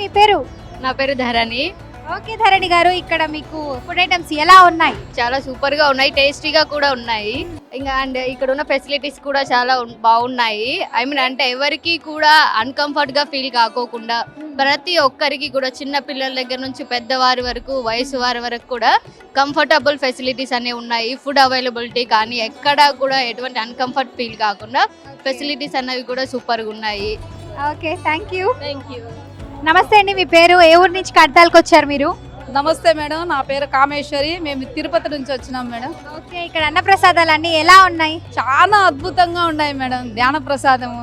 మీ పేరు? నా పేరు ధరణి. ఓకే ధరణి గారు ఇక్కడ మీకు ఫుడ్ ఐటమ్స్ ఎలా ఉన్నాయి? చాలా సూపర్గా ఉన్నాయి టేస్టీగా కూడా ఉన్నాయి. ఇంకా అండ్ ఇక్కడ ఉన్న ఫెసిలిటీస్ కూడా చాలా బాగున్నాయి. ఐ మీన్ అంటే ఎవరికి కూడా అన్కంఫర్ట్గా ఫీల్ కాకోకుండా ప్రతి ఒక్కరికి కూడా చిన్న పిల్లల దగ్గర నుంచి పెద్దవారి వరకు వయసు వారి వరకు కూడా కంఫర్టబుల్ ఫెసిలిటీస్ అనేవి ఉన్నాయి. ఫుడ్ అవైలబిలిటీ కానీ ఎక్కడా కూడా ఎటువంటి అన్కంఫర్ట్ ఫీల్ కాకుండా ఫెసిలిటీస్ అనేవి కూడా సూపర్గా ఉన్నాయి. Okay thank you thank you నమస్తే అండి మీ పేరు? ఏ ఊరు నుంచి కడతాలకు వచ్చారు మీరు? నమస్తే మేడం నా పేరు కామేశ్వరి. మేము తిరుపతి నుంచి వచ్చినాం మేడం. ఓకే ఇక్కడ అన్న ప్రసాదాలు అన్ని ఎలా ఉన్నాయి? చాలా అద్భుతంగా ఉన్నాయి మేడం ధ్యాన ప్రసాదము.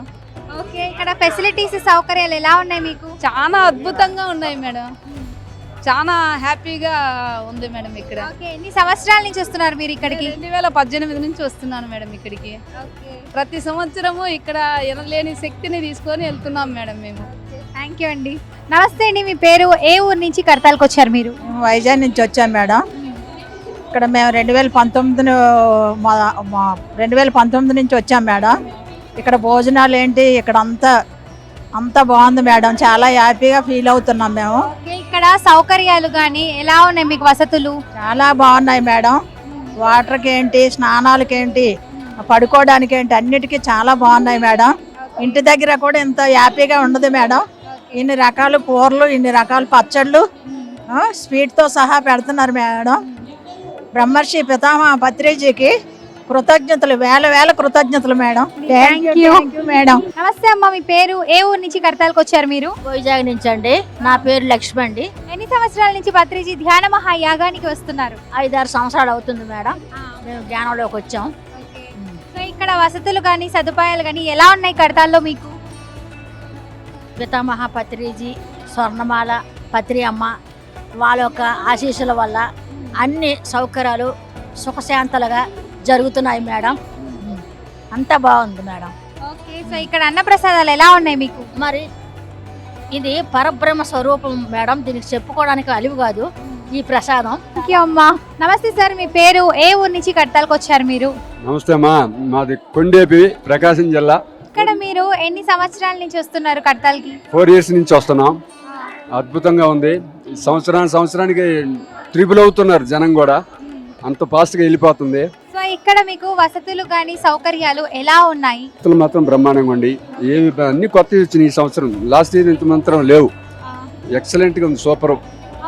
ఓకే ఇక్కడ ఫెసిలిటీస్ సౌకర్యాలు ఎలా ఉన్నాయి మీకు? చాలా అద్భుతంగా ఉన్నాయి మేడం. చాలా హ్యాపీగా ఉంది మేడం ఇక్కడ. ఓకే ఎన్ని సంవత్సరాల నుంచి వస్తున్నారు మీరు ఇక్కడికి? రెండు వేల పద్దెనిమిది నుంచి వస్తున్నాను మేడం ఇక్కడికి. ప్రతి సంవత్సరము ఇక్కడ ఎనలేని శక్తిని తీసుకొని వెళ్తున్నాం మేడం మేము. థ్యాంక్ యూ అండి. నమస్తే అండి మీ పేరు ఏ ఊరు నుంచి కడతాలకు వచ్చారు మీరు? వైజాగ్ నుంచి వచ్చాం మేడం. ఇక్కడ మేము రెండు వేల పంతొమ్మిది రెండు వేల పంతొమ్మిది నుంచి వచ్చాం మేడం. ఇక్కడ భోజనాలు ఏంటి ఇక్కడ అంతా అంతా బాగుంది మేడం. చాలా హ్యాపీగా ఫీల్ అవుతున్నాం మేము. ఇక్కడ సౌకర్యాలు కానీ ఎలా ఉన్నాయి మీకు వసతులు? చాలా బాగున్నాయి మేడం. వాటర్కి ఏంటి స్నానాలకి ఏంటి పడుకోవడానికి ఏంటి అన్నిటికీ చాలా బాగున్నాయి మేడం. ఇంటి దగ్గర కూడా ఇంత హ్యాపీగా ఉండదు మేడం. ఇన్ని రకాల కూరలు ఇన్ని రకాల పచ్చళ్ళు ఆ, స్వీట్తో సహా పెడుతున్నారు మేడం. బ్రహ్మర్షి పితామహ పత్రిజీకి కృతజ్ఞతలు వేల వేల కృతజ్ఞతలు madam. Thank you thank you madam. నమస్తే అమ్మ మీ పేరు ఏ ఊరు నుంచి కడతాలకు వచ్చారు మీరు? వైజాగ్ నుంచి అండి. నా పేరు లక్ష్మి అండి. ఎన్ని సంవత్సరాల నుంచి పత్రిజీ ధ్యాన మహాయాగానికి వస్తున్నారు? ఐదారు సంవత్సరాలు అవుతుంది మేడం. మేము జ్ఞానంలోకి వచ్చాం. సో ఇక్కడ వసతులు కానీ సదుపాయాలు కానీ ఎలా ఉన్నాయి కడతాల్లో మీకు? పితామహ పత్రిజీ స్వర్ణమాల పత్రి అమ్మ వాళ్ళ యొక్క ఆశీస్సుల వల్ల అన్ని సౌకర్యాలు సుఖశాంతలుగా జరుగుతున్నాయి మేడం. అంతా బాగుంది మేడం. ఓకే సో ఇక్కడ అన్న ప్రసాదాలు ఎలా ఉన్నాయి మీకు? మరి ఇది పరబ్రహ్మ స్వరూపం మేడం దీనికి చెప్పుకోవడానికి అలివి కాదు ఈ ప్రసాదం. అమ్మా. నమస్తే సార్ మీ పేరు ఏ ఊరు నుంచి కడతాలకు వచ్చారు మీరు? నమస్తే అమ్మా మాది కొండేపి ప్రకాశం జిల్లా. ఇక్కడ మీరు ఎన్ని సంవత్సరాల నుంచి వస్తున్నారు కడతాలకి? ఫోర్ ఇయర్స్ నుంచి వస్తున్నాం. అద్భుతంగా ఉంది. సంవత్సరానికి సంవత్సరానికి ట్రిపుల్ అవుతున్నారు జనం కూడా. అంత ఫాస్ట్గా వెళ్ళిపోతుంది. సో ఇక్కడ మీకు వసతులు కానీ సౌకర్యాలు ఎలా ఉన్నాయి? వసతులు మాత్రం బ్రహ్మాండంగా ఉండి ఏమి అన్ని వచ్చినాయి ఈ సంవత్సరం. లాస్ట్ ఇయర్ ఇంత మాత్రం లేవు. ఎక్సలెంట్గా ఉంది. సూపర్.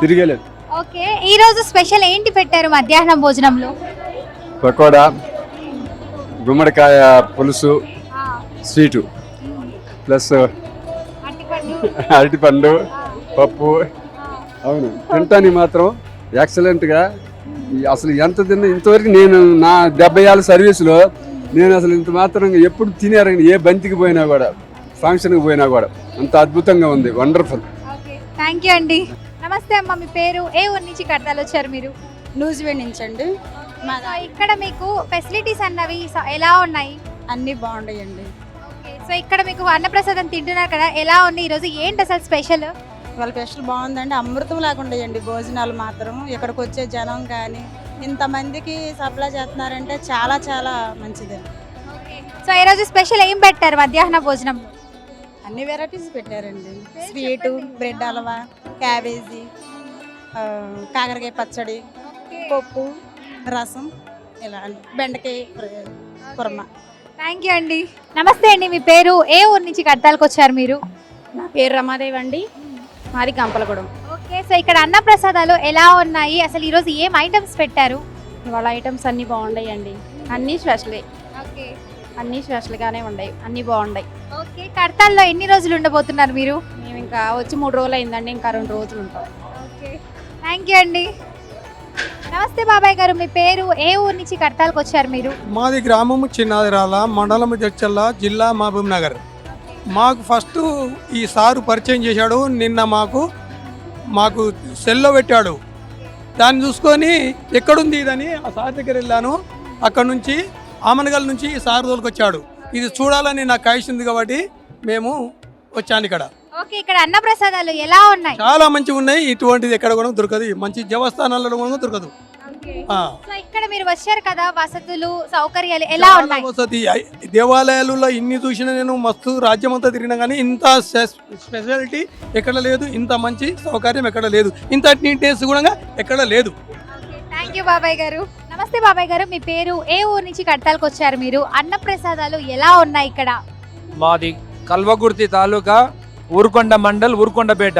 తిరిగేలేదు. ఓకే. ఈ రోజు స్పెషల్ ఏంటి పెట్టారు మధ్యాహ్నం భోజనంలో? పకోడా గుమ్మడికాయ పులుసు స్వీటు. ప్లస్ అరటిపండు పప్పు. అవును. తింటానికి మాత్రం ఎక్సలెంట్గా అసలు ఎంత తిన్నా ఇంతవరకు నేను నా డెబ్బై ఏళ్ళ సర్వీసులో నేను అసలు ఇంత మాత్రం ఎప్పుడు తినారని ఏ బంతికి పోయినా కూడా ఫంక్షన్కి పోయినా కూడా. అంత అద్భుతంగా ఉంది. వండర్ఫుల్ థ్యాంక్ యూ అండి. నమస్తే అమ్మ మీ పేరు? ఏ ఊరు నుంచి కడతాలు వచ్చారు మీరు? న్యూజిలాండ్ నుంచి అండి. ఇక్కడ మీకు ఫెసిలిటీస్ అన్నవి స- ఎలా ఉన్నాయి? అన్నీ బాగున్నాయండి సో ఇక్కడ మీకు అన్నప్రసాదం తింటున్నారు కదా ఎలా ఉంది ఈరోజు? ఏంటి అసలు స్పెషల్? వాళ్ళ స్పెషల్ బాగుందండి. అమృతం లాగా ఉండయండి భోజనాలు మాత్రం ఇక్కడికి వచ్చే జనం కానీ ఇంతమందికి సప్లై చేస్తున్నారంటే చాలా చాలా మంచిదండి సో ఈరోజు స్పెషల్ ఏం పెట్టారు మధ్యాహ్న భోజనం అన్ని వెరైటీస్ పెట్టారండి. స్వీటు బ్రెడ్ హల్వా క్యాబేజీ కాకరకాయ పచ్చడి పప్పు రసం ఇలా బెండకాయ కుర్మ. థ్యాంక్ యూ అండి నమస్తే అండి మీ పేరు? ఏ ఊరు నుంచి కడతాలకు వచ్చారు మీరు? నా పేరు రమాదేవి అండి. మాది గంపలగూడెం. ఓకే సో ఇక్కడ అన్న ప్రసాదాలు ఎలా ఉన్నాయి? అసలు ఈరోజు ఏం ఐటమ్స్ పెట్టారు? వాళ్ళ ఐటమ్స్ అన్నీ బాగున్నాయండి అన్నీ స్పెషలే ఓకే. అన్నీ స్పెషల్గానే ఉన్నాయి అన్నీ బాగున్నాయి ఓకే కడతాల్లో ఎన్ని రోజులు ఉండబోతున్నారు మీరు? మేము ఇంకా వచ్చి మూడు రోజులు అయిందండి ఇంకా రెండు రోజులు ఉంటాం. ఓకే. థ్యాంక్ యూ అండి నమస్తే బాబాయ్ గారు మీ పేరు ఏ ఊరు నుంచి కడతాలకు వచ్చారు మీరు? మాది గ్రామము చిన్నాదిరాల మండలము జడ్చల్ల జిల్లా మహబూబ్ నగర్. మాకు ఫస్ట్ ఈ సారు పరిచయం చేశాడు నిన్న మాకు మాకు సెల్లో పెట్టాడు. దాన్ని చూసుకొని ఎక్కడుంది ఇదని ఆ సార్ దగ్గర వెళ్ళాను. అక్కడ నుంచి ఆమనగల్ నుంచి ఈ సారు తోలుకొచ్చాడు. ఇది చూడాలని నాకు కాయిస్తుంది కాబట్టి మేము వచ్చాను ఇక్కడ. ఓకే ఇక్కడ అన్న ప్రసాదాలు ఎలా ఉన్నాయి? చాలా మంచిగా ఉన్నాయి. ఇటువంటిది ఎక్కడ కూడా దొరకదు. మంచి దేవస్థానాలలో కూడా దొరకదు. ఆ. సో ఇక్కడ మీరు వచ్చారు కదా వసతులు సౌకర్యాలు ఎలా ఉన్నాయి? వసతి. దేవాలయాలలో ఇన్ని చూసిన నేను మస్తు రాజ్యం అంతా తిరిగినా కానీ ఇంత స్పె- స్పెషాలిటీ ఎక్కడ లేదు. ఇంత మంచి సౌకర్యం ఎక్కడ లేదు. ఇంత నీట్నెస్ కూడా ఎక్కడ లేదు. థ్యాంక్ యూ బాబాయ్ గారు. నమస్తే బాబాయ్ గారు. మీ పేరు ఏ ఊరు నుంచి కడతాలకు వచ్చారు మీరు? అన్న ప్రసాదాలు ఎలా ఉన్నాయి ఇక్కడ? మాది కల్వకుర్తి తాలూకా ఊరుకొండ మండల్ ఊరుకొండపేట.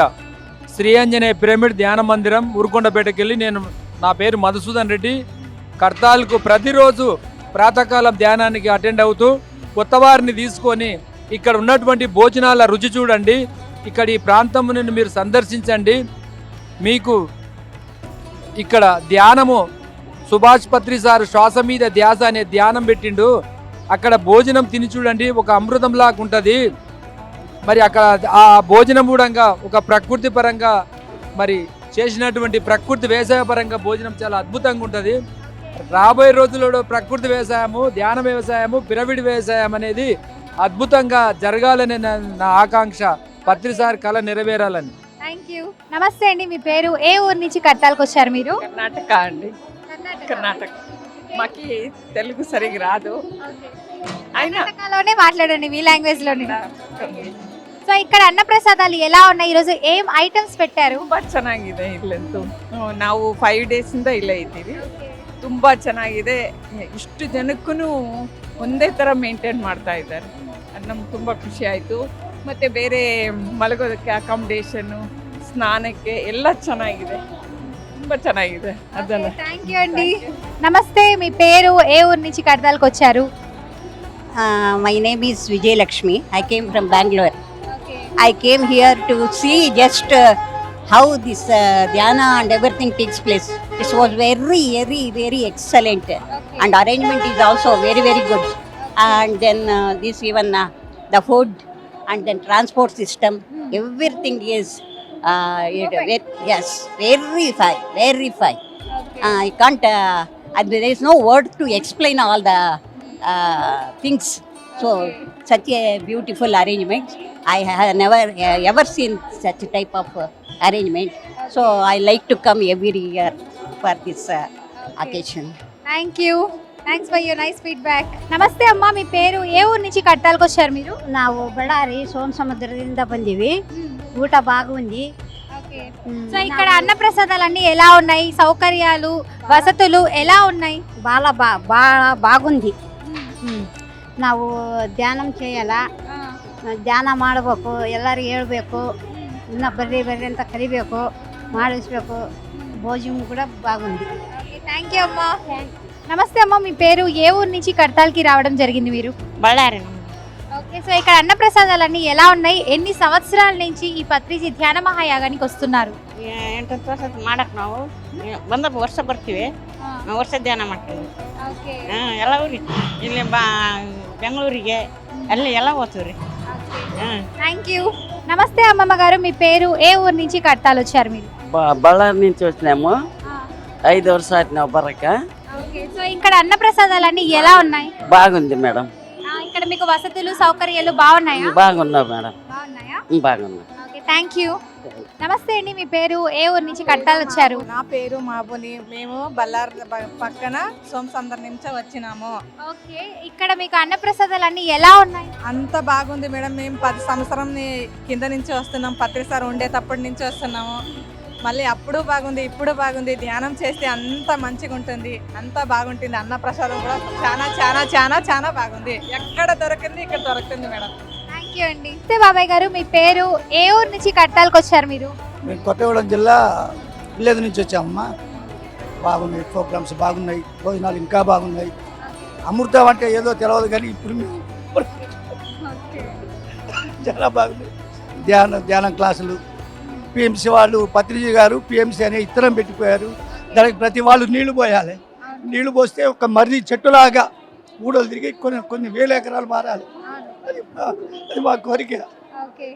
శ్రీ ఆంజనేయ పిరమిడ్ ధ్యాన మందిరం ఊరుకొండపేటకి వెళ్ళి నేను నా పేరు మధుసూదన్ రెడ్డి. కర్తాల్కు ప్రతిరోజు ప్రాతకాలం ధ్యానానికి అటెండ్ అవుతూ కొత్త వారిని తీసుకొని ఇక్కడ ఉన్నటువంటి భోజనాల రుచి చూడండి. ఇక్కడ ఈ ప్రాంతమును మీరు సందర్శించండి. మీకు ఇక్కడ ధ్యానము సుభాష్ పత్రి సార్ శ్వాస మీద ధ్యాస అనే ధ్యానం పెట్టిండు. అక్కడ భోజనం తిని చూడండి. ఒక అమృతంలాగా ఉంటుంది. మరి అక్కడ ఆ భోజనం కూడా ఒక ప్రకృతి పరంగా మరి చేసినటువంటి ప్రకృతి వ్యవసాయ పరంగా భోజనం చాలా అద్భుతంగా ఉంటుంది. రాబోయే రోజుల్లో ప్రకృతి వ్యవసాయము ధ్యాన వ్యవసాయము పిరమిడ్ వ్యవసాయం అనేది అద్భుతంగా జరగాలని నా నా ఆకాంక్ష. పత్రిసారి కళ నెరవేరాలని. థ్యాంక్ యూ నమస్తే అండి మీ పేరు ఏ ఊరు నుంచి కడతాలకు వచ్చారు మీరు? కర్ణాటక అండి. కర్ణాటక. మాకి తెలుగు సరిగ్గా రాదు. అయినా కర్ణాటకలోనే మాట్లాడండి మీ లాంగ్వేజ్లోనే. సో ఇక్కడ అన్న ప్రసాదాలు ఎలా ఉన్నాయి ఈరోజు ఏం ಐಟಮ್ಸ್ పెట్టారు ತುಂಬಾ ಚೆನ್ನಾಗಿದೆ ಇಲ್ಲಂತೂ ಹ್ಮ್, ನಾವು ಫೈವ್ ಡೇಸಿಂದ ಇಲ್ಲೇ ಇದ್ದೀವಿ ತುಂಬಾ ಚೆನ್ನಾಗಿದೆ ಇಷ್ಟು ಜನಕ್ಕೂ ಒಂದೇ ಥರ ಮೇಂಟೈನ್ ಮಾಡ್ತಾ ಇದ್ದಾರೆ ಅದು ನಮ್ಗೆ ತುಂಬ ಖುಷಿ ಆಯಿತು ಮತ್ತು ಬೇರೆ ಮಲಗೋದಕ್ಕೆ ಅಕಾಮಿಡೇಷನ್ನು ಸ್ನಾನಕ್ಕೆ ಎಲ್ಲ ಚೆನ್ನಾಗಿದೆ ತುಂಬ ಚೆನ್ನಾಗಿದೆ ಅದನ್ನು థ్యాంక్ యూ అండి నమస్తే మీ పేరు ఏ ఊరు నుంచి కడతాలకు వచ్చారు my name is Vijay Lakshmi. I came from Bangalore. I came here to see just uh, how this uh, dhyana and everything takes place. This was very, very, very excellent, and arrangement is also very, very good. And then uh, this even uh, the food and then transport system, everything is uh, it, ve- yes, very fine, very fine. Uh, I can't. Uh, and there is no word to explain all the uh, things. So such a beautiful arrangement. I have never uh, ever seen such a type of uh, arrangement. So I like to come every year for this uh, occasion. Thank you thanks for your nice feedback నమస్తే అమ్మా మీ పేరు ఏ ఊరు నుంచి కడతాలకు వచ్చారు మీరు ನಾವು ಬಳ್ಳಾರಿ ಸೋಮ ಸಮುದ್ರದಿಂದ ಬಂದೀವಿ ಊಟ బాగుంది సో ఇక్కడ అన్న ప్రసాదాలన్నీ ఎలా ఉన్నాయి సౌకర్యాలు వసతులు ఎలా ఉన్నాయి బాల బా బాగా బాగుంది ಹ್ಮ್. ನಾವು ಧ್ಯಾನ చేಯಲ್ಲ ಧ್ಯಾನ ಮಾಡಬೇಕು ಎಲ್ಲರಿಗೂ ಹೇಳ್ಬೇಕು ಇನ್ನೂ ಬರ್ರಿ ಬರ್ರಿ ಅಂತ ಕರಿಬೇಕು ಮಾಡಿಸ್ಬೇಕು భోజనం కూడా బాగుంది థ్యాంక్ యూ అమ్మా నమస్తే అమ్మ మీ పేరు ఏ ఊరు నుంచి కడతాల్కి రావడం జరిగింది మీరు బళ్ళారి ఓకే సో ఇక్కడ అన్నప్రసాదాలన్నీ ఎలా ఉన్నాయి ఎన్ని సంవత్సరాల నుంచి ఈ పత్రిజి ధ్యాన మహాయాగానికి వస్తున్నారు ఎంత ವರ್ಷ ಮಾಡಕ್ಕೆ ನಾವು. ಬಂದ ವರ್ಷ ವರ್ಷ ಧ್ಯಾನ ಮಾಡ್ತೀವಿ ఓకే ಹಾಂ ಎಲ್ಲ ಊರಿಗೆ ಇಲ್ಲಿ ಬಾ ಬೆಂಗಳೂರಿಗೆ ಅಲ್ಲಿ ಎಲ್ಲ ಹೋಗ್ತೀವಿ ರೀ ಹಾಂ థ్యాంక్ యూ నమస్తే అమ్మమ్మ గారు మీ పేరు ఏ ఊరు నుంచి కడతాలు వచ్చారు మీరు బళ్ళారి నుంచి వచ్చినాము ఐదు వర్షం ఆటినావు బర్రక ఓకే సో ఇక్కడ అన్న ప్రసాదాలన్నీ ఎలా ఉన్నాయి బాగుంది మేడం ఆ, ఇక్కడ మీకు వసతులు సౌకర్యాలు బాగున్నాయా బాగున్నారు మేడం బాగున్నాయా బాగున్నారు ఓకే థ్యాంక్ యూ నమస్తే అండి మీ పేరు? ఏ ఊరు నుంచి కడతాలు వచ్చారు? నా పేరు మాబుని. మేము బల్లార్ పక్కన సోమసందర్ నుంచి వచ్చినాము. ఓకే ఇక్కడ మీకు అన్న ప్రసాదాలన్నీ ఎలా ఉన్నాయి? అంత బాగుంది మేడం. మేము పది సంవత్సరం కింద నుంచి వస్తున్నాం. పత్రిసారి ఉండేటప్పటి నుంచి వస్తున్నాము. మళ్ళీ అప్పుడు బాగుంది ఇప్పుడు బాగుంది. ధ్యానం చేస్తే అంత మంచిగా ఉంటుంది. అంత బాగుంటుంది. అన్న ప్రసాదం కూడా చాలా చాలా చాలా చాలా బాగుంది. ఎక్కడ దొరికింది ఇక్కడ దొరుకుతుంది మేడం. థ్యాంక్ యూ అండి. నమస్తే బాబాయ్ గారు మీ పేరు ఏ ఊరు నుంచి కడతాలకు వచ్చారు మీరు? మేము కొత్తగూడెం జిల్లా విలేజ్ నుంచి వచ్చామమ్మా. బాగున్నాయి ప్రోగ్రామ్స్ బాగున్నాయి భోజనాలు ఇంకా బాగున్నాయి. అమృతం అంటే ఏదో తెలియదు కానీ ఇప్పుడు చాలా బాగున్నాయి. ధ్యానం ధ్యానం క్లాసులు. పిఎంసి వాళ్ళు పత్రిజీ గారు పిఎంసి అనే ఇత్తనం పెట్టిపోయారు. దానికి ప్రతి వాళ్ళు నీళ్ళు పోయాలి. నీళ్ళు పోస్తే ఒక మర్రి చెట్టులాగా ఊడలు తిరిగి కొన్ని కొన్ని వేల ఎకరాలు మారాలి. అది మా- అది మా కోరిక ఓకే